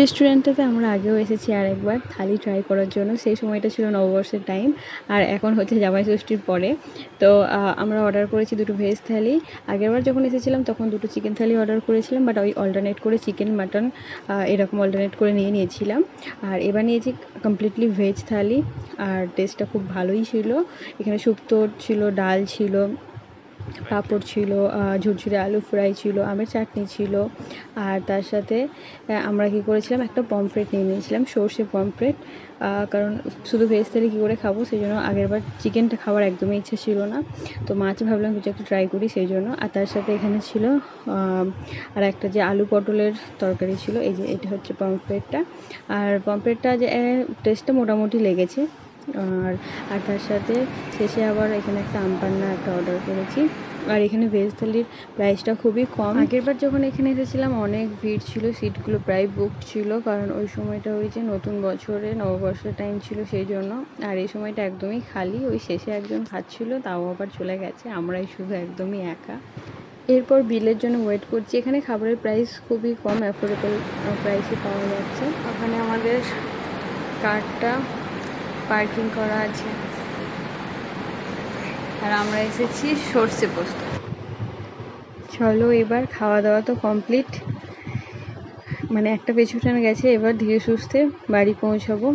রেস্টুরেন্টটাতে আমরা আগেও এসেছি আর একবার থালি ট্রাই করার জন্য। সেই সময়টা ছিল নববর্ষের টাইম আর এখন হচ্ছে জামাই ষষ্ঠীর পরে। তো আমরা অর্ডার করেছি দুটো ভেজ থালি। আগেরবার যখন এসেছিলাম, তখন দুটো চিকেন থালি অর্ডার করেছিলাম বাট ওই অল্টারনেট করে চিকেন মাটন এরকম অল্টারনেট করে নিয়ে নিয়েছিলাম। আর এবার নিয়েছি কমপ্লিটলি ভেজ থালি, আর টেস্টটা খুব ভালোই ছিল। এখানে শুক্তো ছিল, ডাল ছিল পাঁপড় ছিল ঝুরঝুরে আলু ফ্রাই ছিল, আমের চাটনি ছিল। আর তার সাথে আমরা কী করেছিলাম, একটা পমফ্রেট নিয়ে নিয়েছিলাম, সর্ষে পমফ্রেট। কারণ শুধু ভেজ থালি কী করে খাব? সেই জন্য আগেরবার চিকেনটা খাওয়ার একদমই ইচ্ছা ছিল না। তো মাছ ভাবলাম কিছু একটা ট্রাই করি, সেই জন্য। আর তার সাথে এখানে ছিল আর একটা যে আলু পটলের তরকারি ছিল, এই যে এটা হচ্ছে পমফ্রেটটা। আর পমফ্রেটটা যে টেস্টটা মোটামুটি লেগেছে। আর আর তার সাথে শেষে আবার এখানে একটা আম পান্না একটা অর্ডার করেছি। আর এখানে ভেজ থালির প্রাইসটা খুবই কম। আগেরবার যখন এখানে এসেছিলাম, অনেক ভিড় ছিল সিটগুলো প্রায় বুক ছিল, কারণ ওই সময়টা ওই যে নতুন বছরে, নববর্ষের টাইম ছিল সেই জন্য। আর এই সময়টা একদমই খালি, ওই শেষে একজন খাচ্ছিল, তাও আবার চলে গেছে। আমরাই শুধু একদমই একা। এরপর বিলের জন্য ওয়েট করছি। এখানে খাবারের প্রাইস খুবই কম অ্যাফোর্ডেবল প্রাইসে পাওয়া যাচ্ছে। ওখানে আমাদের কারটা পার্কিং করা আছে। আর আমরা এসেছি সর্ষে পোস্ত। চলো এবার খাওয়া দাওয়া তো কমপ্লিট। মানে একটা পেছুটানো গেছে, এবার ধীরে সুস্থে বাড়ি পৌঁছাবো।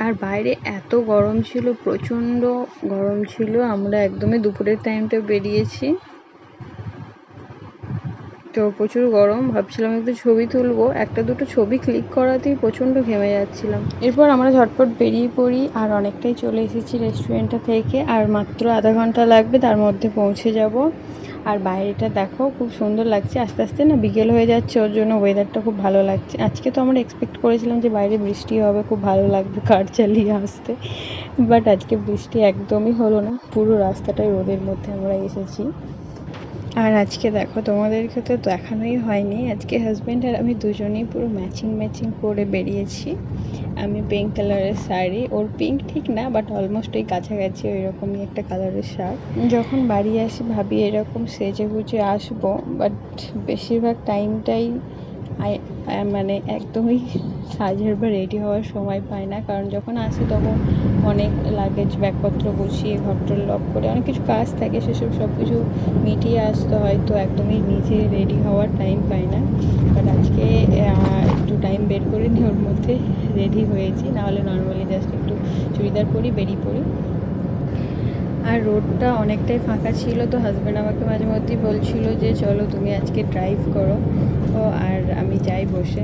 আর বাইরে এত গরম ছিল, প্রচণ্ড গরম ছিল, আমরা একদমই দুপুরের টাইমটা বেরিয়েছি। তো প্রচুর গরম, ভাবছিলাম একটু ছবি তুলবো। একটা দুটো ছবি ক্লিক করাতেই প্রচণ্ড ঘেমে যাচ্ছিলাম। এরপর আমরা ঝটপট বেরিয়ে পড়ি আর অনেকটাই চলে এসেছি রেস্টুরেন্টটা থেকে। আর মাত্র আধা ঘণ্টা লাগবে, তার মধ্যে পৌঁছে যাব। আর বাইরেটা দেখো, খুব সুন্দর লাগছে। আস্তে আস্তে না বিকেল হয়ে যাচ্ছে, ওর জন্য ওয়েদারটা খুব ভালো লাগছে। আজকে তো আমরা এক্সপেক্ট করেছিলাম যে বাইরে বৃষ্টি হবে, খুব ভালো লাগবে কার চালিয়ে আসতে। বাট আজকে বৃষ্টি একদমই হলো না। পুরো রাস্তাটাই রোদের মধ্যে আমরা এসেছি। আর আজকে দেখো, তোমাদেরকে তো দেখানোই হয়নি। আজকে হাজব্যান্ড আর আমি দুজনেই পুরো ম্যাচিং ম্যাচিং করে বেরিয়েছি। আমি পিঙ্ক কালারের শাড়ি, ওর পিঙ্ক ঠিক না বাট অলমোস্ট ওই কাছাকাছি ওই রকমই একটা কালারের শার্ট। যখন বাড়ি আসি ভাবি এরকম সেজে গুজে আসব বাট বেশিরভাগ টাইমটাই মানে একদমই সাজের বা রেডি হওয়ার সময় পাই না। কারণ যখন আসি তখন অনেক লাগেজ ব্যাগপত্র গুছিয়ে ঘরটর লক করে অনেক কিছু কাজ থাকে, সেসব সব কিছু মিটিয়ে আসতে হয়, তো একদমই নিজে রেডি হওয়ার টাইম পাই না। বাট আজকে একটু টাইম বের করে নিয়ে ওর মধ্যে রেডি হয়েছি। নাহলে নর্মালি জাস্ট একটু চুড়িদার পরি বেরিয়ে পড়ি আর রোডটা অনেকটাই ফাঁকা ছিল, তো হাজব্যান্ড আমাকে মাঝে মধ্যেই বলছিল যে, চলো তুমি আজকে ড্রাইভ করো। ও, আর আমি যাই বসে।